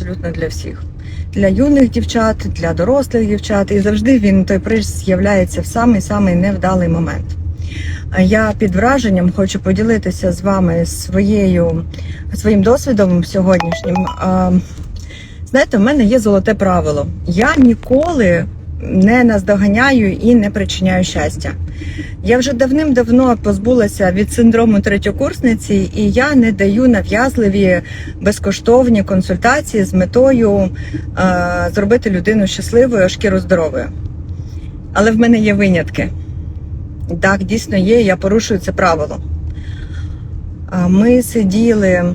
абсолютно для всіх. Для юних дівчат, для дорослих дівчат, і завжди він той приз з'являється в самий самий невдалий момент. Я під враженням хочу поділитися з вами своєю своїм досвідом сьогоднішнім. Знаєте, в мене є золоте правило. Я ніколи не наздоганяю і не причиняю щастя. Я вже давним-давно позбулася від синдрому третьокурсниці, і я не даю нав'язливі безкоштовні консультації з метою е, зробити людину щасливою, шкіру здоровою. Але в мене є винятки. Так, дійсно є, я порушую це правило. Ми сиділи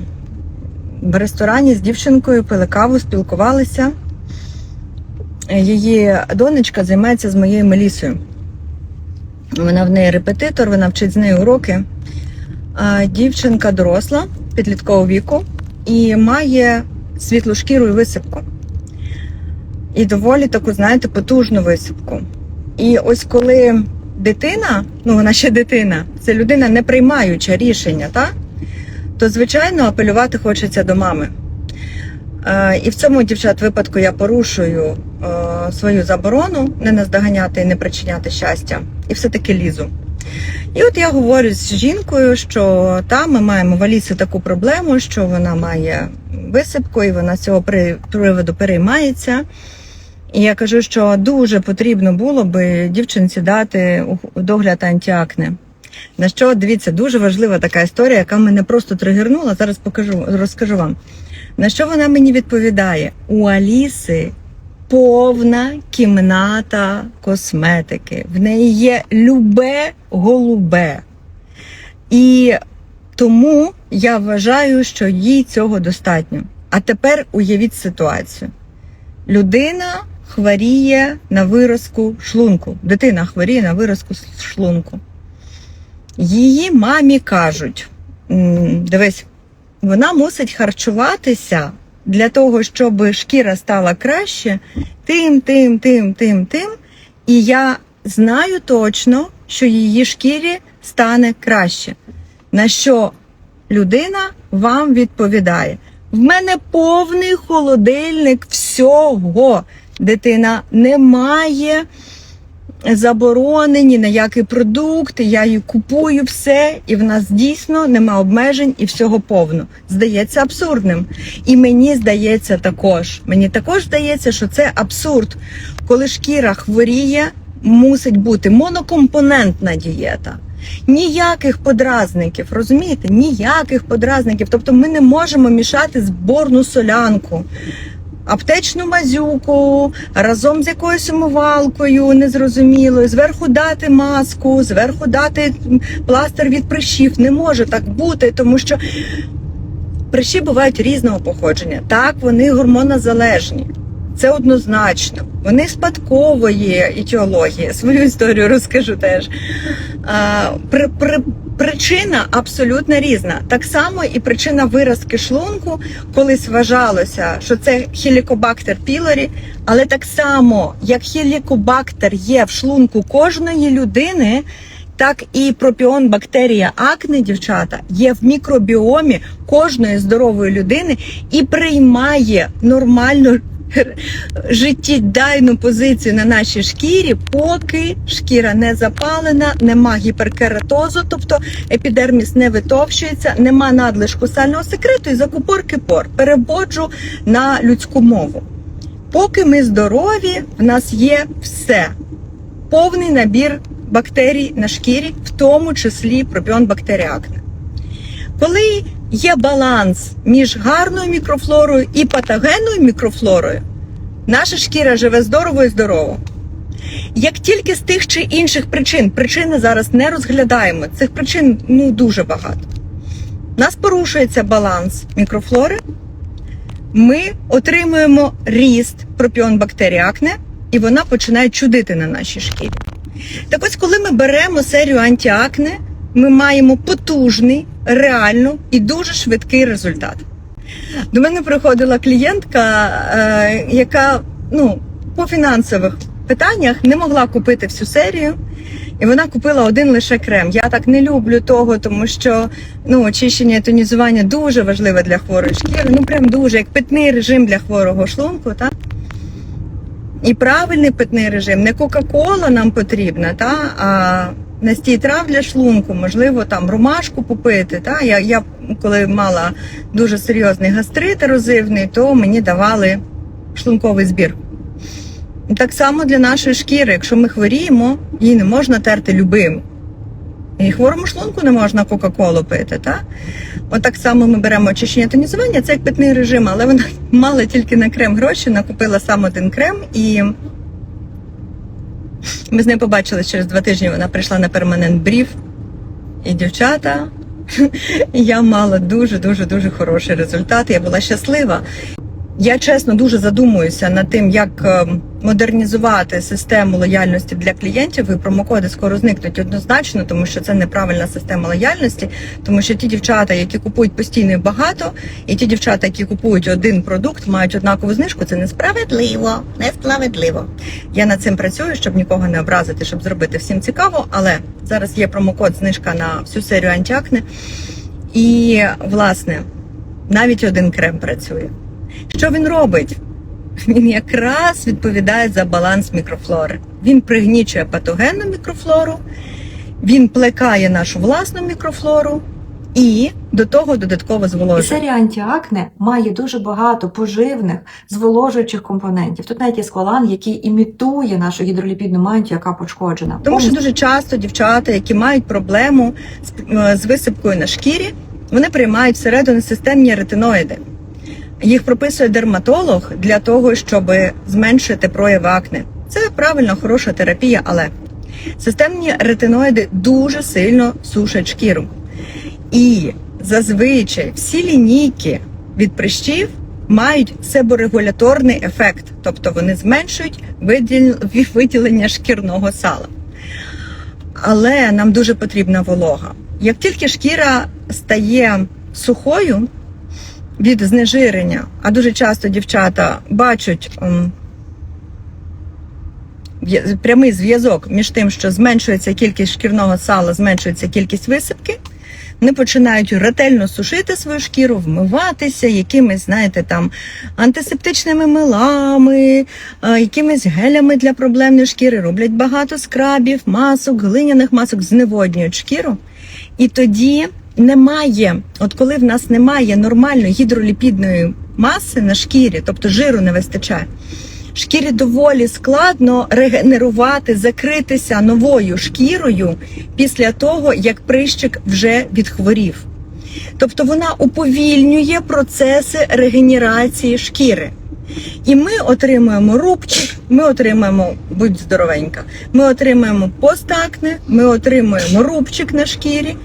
в ресторані з дівчинкою, пили каву, спілкувалися. Її донечка займається з моєю Мелісою. Вона в неї репетитор, вона вчить з нею уроки. Дівчинка доросла, підліткового віку, і має світлу шкіру і висипку. І доволі таку, знаєте, потужну висипку. І ось коли дитина, ну вона ще дитина, це людина не приймаюча рішення, так? то звичайно апелювати хочеться до мами. Е, І в цьому, дівчат, випадку я порушую е, свою заборону не наздоганяти і не причиняти щастя, і все-таки лізу. І от я говорю з жінкою, що та ми маємо в Алісі таку проблему, що вона має висипку, і вона з цього приводу переймається. І я кажу, що дуже потрібно було би дівчинці дати догляд антиакне. На що дивіться, дуже важлива така історія, яка мене просто тригернула. Зараз покажу, розкажу вам. На що вона мені відповідає? У Аліси повна кімната косметики. В неї є любе голубе. І тому я вважаю, що їй цього достатньо. А тепер уявіть ситуацію. Людина хворіє на виразку шлунку. Дитина хворіє на виразку шлунку. Її мамі кажуть: «М, дивись, вона мусить харчуватися для того, щоб шкіра стала краще, тим, тим, тим, тим, тим. І я знаю точно, що її шкірі стане краще. На що людина вам відповідає: в мене повний холодильник всього. Дитина не має заборони ні на який продукт, я її купую все, і в нас дійсно нема обмежень і всього повно. Здається абсурдним. І мені здається також. Мені також здається, що це абсурд, коли шкіра хворіє, мусить бути монокомпонентна дієта. Ніяких подразників, розумієте? Ніяких подразників. Тобто ми не можемо мішати зборну солянку аптечну мазюку разом з якоюсь умивалкою незрозумілою, зверху дати маску, зверху дати пластир від прищів. Не може так бути, тому що прищі бувають різного походження. Так, вони гормонозалежні. Це однозначно. Вони спадкової етіології. Свою історію розкажу теж. А, при, при, причина абсолютно різна. Так само і причина виразки шлунку колись вважалося, що це хелікобактер пілорі, але так само, як хелікобактер є в шлунку кожної людини. Так і пропіон бактерія акне, дівчата, є в мікробіомі кожної здорової людини і приймає нормальну життєдайну позицію на нашій шкірі, поки шкіра не запалена, нема гіперкератозу, тобто епідерміс не витовщується, нема надлишку сального секрету і закупорки пор. Переводжу на людську мову. Поки ми здорові, в нас є все. Повний набір бактерій на шкірі, в тому числі пропіон бактерії акне. Коли є баланс між гарною мікрофлорою і патогенною мікрофлорою, наша шкіра живе здорово і здорово. Як тільки з тих чи інших причин, причини зараз не розглядаємо, цих причин ну дуже багато. У нас порушується баланс мікрофлори, ми отримуємо ріст пропіон бактерій акне, і вона починає чудити на нашій шкірі. Так ось, коли ми беремо серію антіакне, ми маємо потужний, реально і дуже швидкий результат. До мене приходила клієнтка, е, яка ну, по фінансових питаннях не могла купити всю серію. І вона купила один лише крем. Я так не люблю того, тому що ну, очищення і тонізування дуже важливе для хворої шкіри. Ну прям дуже, як питний режим для хворого шлунку. Так? І правильний питний режим. Не Кока-Кола нам потрібна, та, а настій трав для шлунку, можливо, там ромашку попити. Та? Я, я коли мала дуже серйозний гастрит ерозивний, то мені давали шлунковий збір. І Так само для нашої шкіри, якщо ми хворіємо, її не можна терти любим. І хворому шлунку не можна Кока-Колу пити. Та? От так само ми беремо очищення тонізування, це як питний режим, але вона мала тільки на крем гроші, накупила сам один крем, і ми з нею побачили через два тижні. Вона прийшла на перманент брів. І дівчата, я мала дуже дуже дуже хороший результат. Я була щаслива. Я чесно дуже задумуюся над тим, як е, модернізувати систему лояльності для клієнтів. І промокоди скоро зникнуть однозначно, тому що це неправильна система лояльності. Тому що ті дівчата, які купують постійно багато, і ті дівчата, які купують один продукт, мають однакову знижку. Це несправедливо, несправедливо. Я над цим працюю, щоб нікого не образити, щоб зробити всім цікаво. Але зараз є промокод знижка на всю серію антіакне. І власне навіть один крем працює. Що він робить? Він якраз відповідає за баланс мікрофлори. Він пригнічує патогенну мікрофлору, він плекає нашу власну мікрофлору і до того додатково І зволожує. серія антіакне має дуже багато поживних зволожуючих компонентів. Тут навіть є сквалан, який імітує нашу гідроліпідну мантію, яка пошкоджена. Тому що дуже часто дівчата, які мають проблему з, е, з висипкою на шкірі, вони приймають всередину системні ретиноїди. Їх прописує дерматолог для того, щоб зменшити прояви акне. Це правильно хороша терапія, але системні ретиноїди дуже сильно сушать шкіру. І зазвичай всі лінійки від прищів мають себорегуляторний ефект, тобто вони зменшують виділ- виділення шкірного сала. Але нам дуже потрібна волога. Як тільки шкіра стає сухою від знежирення, а дуже часто дівчата бачать ем, прямий зв'язок між тим, що зменшується кількість шкірного сала, зменшується кількість висипки. Вони починають ретельно сушити свою шкіру, вмиватися якимись, знаєте, там антисептичними милами, е, якимись гелями для проблемної шкіри, роблять багато скрабів, масок, глиняних масок, зневоднюють шкіру. І тоді немає, от коли в нас немає нормальної гідроліпідної маси на шкірі, тобто жиру не вистачає. Шкірі доволі складно регенерувати, закритися новою шкірою після того, як прищик вже відхворів. Тобто вона уповільнює процеси регенерації шкіри. І ми отримуємо рубчик, ми отримуємо, будь здоровенька, ми отримуємо постакне, ми отримуємо рубчик на шкірі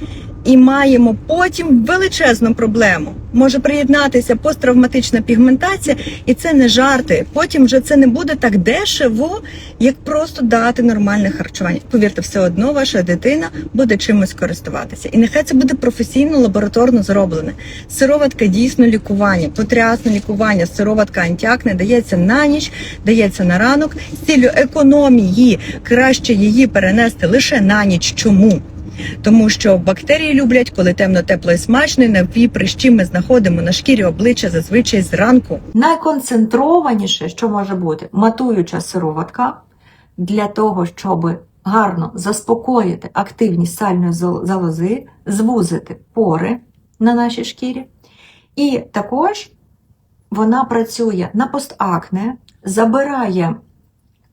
і маємо потім величезну проблему. Може приєднатися посттравматична пігментація, і це не жарти. Потім вже це не буде так дешево, як просто дати нормальне харчування. Повірте, все одно ваша дитина буде чимось користуватися. І нехай це буде професійно лабораторно зроблене. Сироватка дійсно лікування, потрясне лікування. Сироватка антіакне дається на ніч, дається на ранок. З ціллю економії краще її перенести лише на ніч. Чому? Тому що бактерії люблять, коли темно, тепло і смачно, і нові прищі ми знаходимо на шкірі обличчя зазвичай зранку. Найконцентрованіше, що може бути, матуюча сироватка для того, щоб гарно заспокоїти активність сальної залози, звузити пори на нашій шкірі. І також вона працює на постакне, забирає,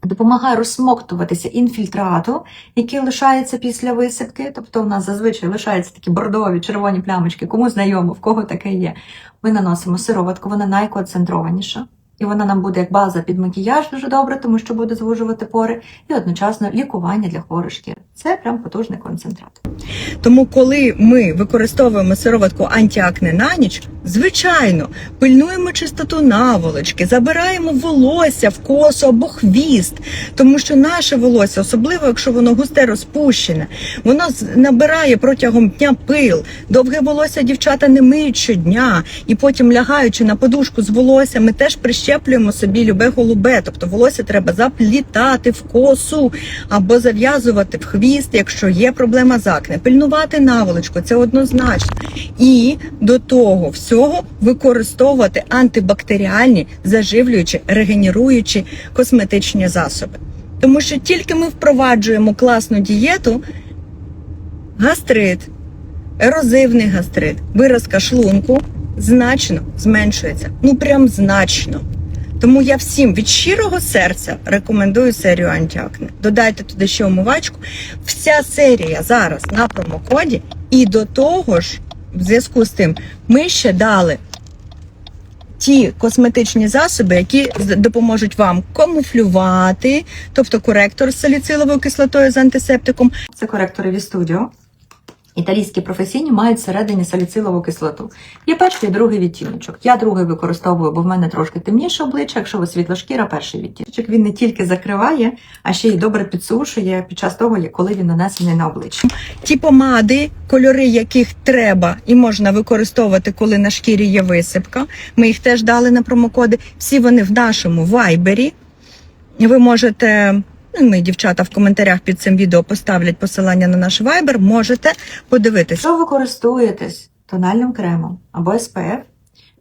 допомагає розсмоктуватися інфільтрату, який лишається після висипки. Тобто, у нас зазвичай лишаються такі бордові червоні плямочки, кому знайомо, в кого таке є. Ми наносимо сироватку, вона найконцентрованіша. І вона нам буде як база під макіяж дуже добре, тому що буде звужувати пори, і одночасно лікування для хворої шкіри. Це прям потужний концентрат. Тому, коли ми використовуємо сироватку антиакне на ніч, звичайно, пильнуємо чистоту наволочки, забираємо волосся в косу або хвіст, тому що наше волосся, особливо якщо воно густе розпущене, воно набирає протягом дня пил. Довге волосся дівчата не миють щодня, і потім лягаючи на подушку з волосся, ми теж прищеплюємо собі любе голубе. Тобто волосся треба заплітати в косу або зав'язувати в хвіст, якщо є проблема з акне. Пильнувати наволочку, це однозначно. І до того всього використовувати антибактеріальні, заживлюючі, регенеруючі косметичні засоби. Тому що тільки ми впроваджуємо класну дієту, гастрит, ерозивний гастрит, виразка шлунку значно зменшується. Ну прям значно. Тому я всім від щирого серця рекомендую серію антиакне. Додайте туди ще омивачку. Вся серія зараз на промокоді, і до того ж, в зв'язку з тим, ми ще дали ті косметичні засоби, які допоможуть вам камуфлювати, тобто коректор з саліциловою кислотою з антисептиком, Це коректори від студіо. Італійські професійні мають всередині саліцилову кислоту. Є перший і другий відтіночок. Я другий використовую, бо в мене трошки темніше обличчя. Якщо ви світлошкіра, перший відтіночок. Він не тільки закриває, а ще й добре підсушує під час того, коли він нанесений на обличчя. ті помади, кольори яких треба і можна використовувати, коли на шкірі є висипка. Ми їх теж дали на промокоди. Всі вони в нашому вайбері. Ви можете. Ну, Ми, дівчата, в коментарях під цим відео поставлять посилання на наш вайбер. Можете подивитися. Якщо ви користуєтесь тональним кремом або SPF,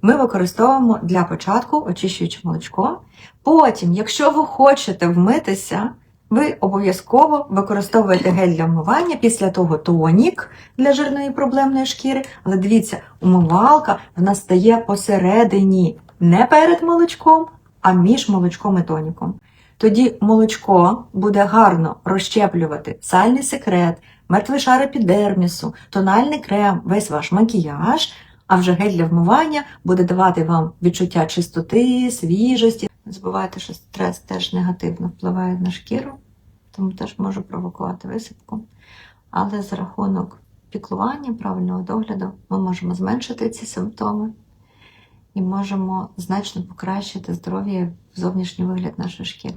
ми використовуємо для початку очищуюче молочко. Потім, якщо ви хочете вмитися, ви обов'язково використовуєте гель для вмивання, після того тонік для жирної проблемної шкіри. Але дивіться, умивалка в нас стає посередині, не перед молочком, а між молочком і тоніком. Тоді молочко буде гарно розщеплювати сальний секрет, мертвий шар епідермісу, тональний крем, весь ваш макіяж, а вже гель для вмивання буде давати вам відчуття чистоти, свіжості. Не забувайте, що стрес теж негативно впливає на шкіру, тому теж може провокувати висипку. Але за рахунок піклування, правильного догляду, ми можемо зменшити ці симптоми і можемо значно покращити здоров'я зовнішній вигляд нашої шкіри.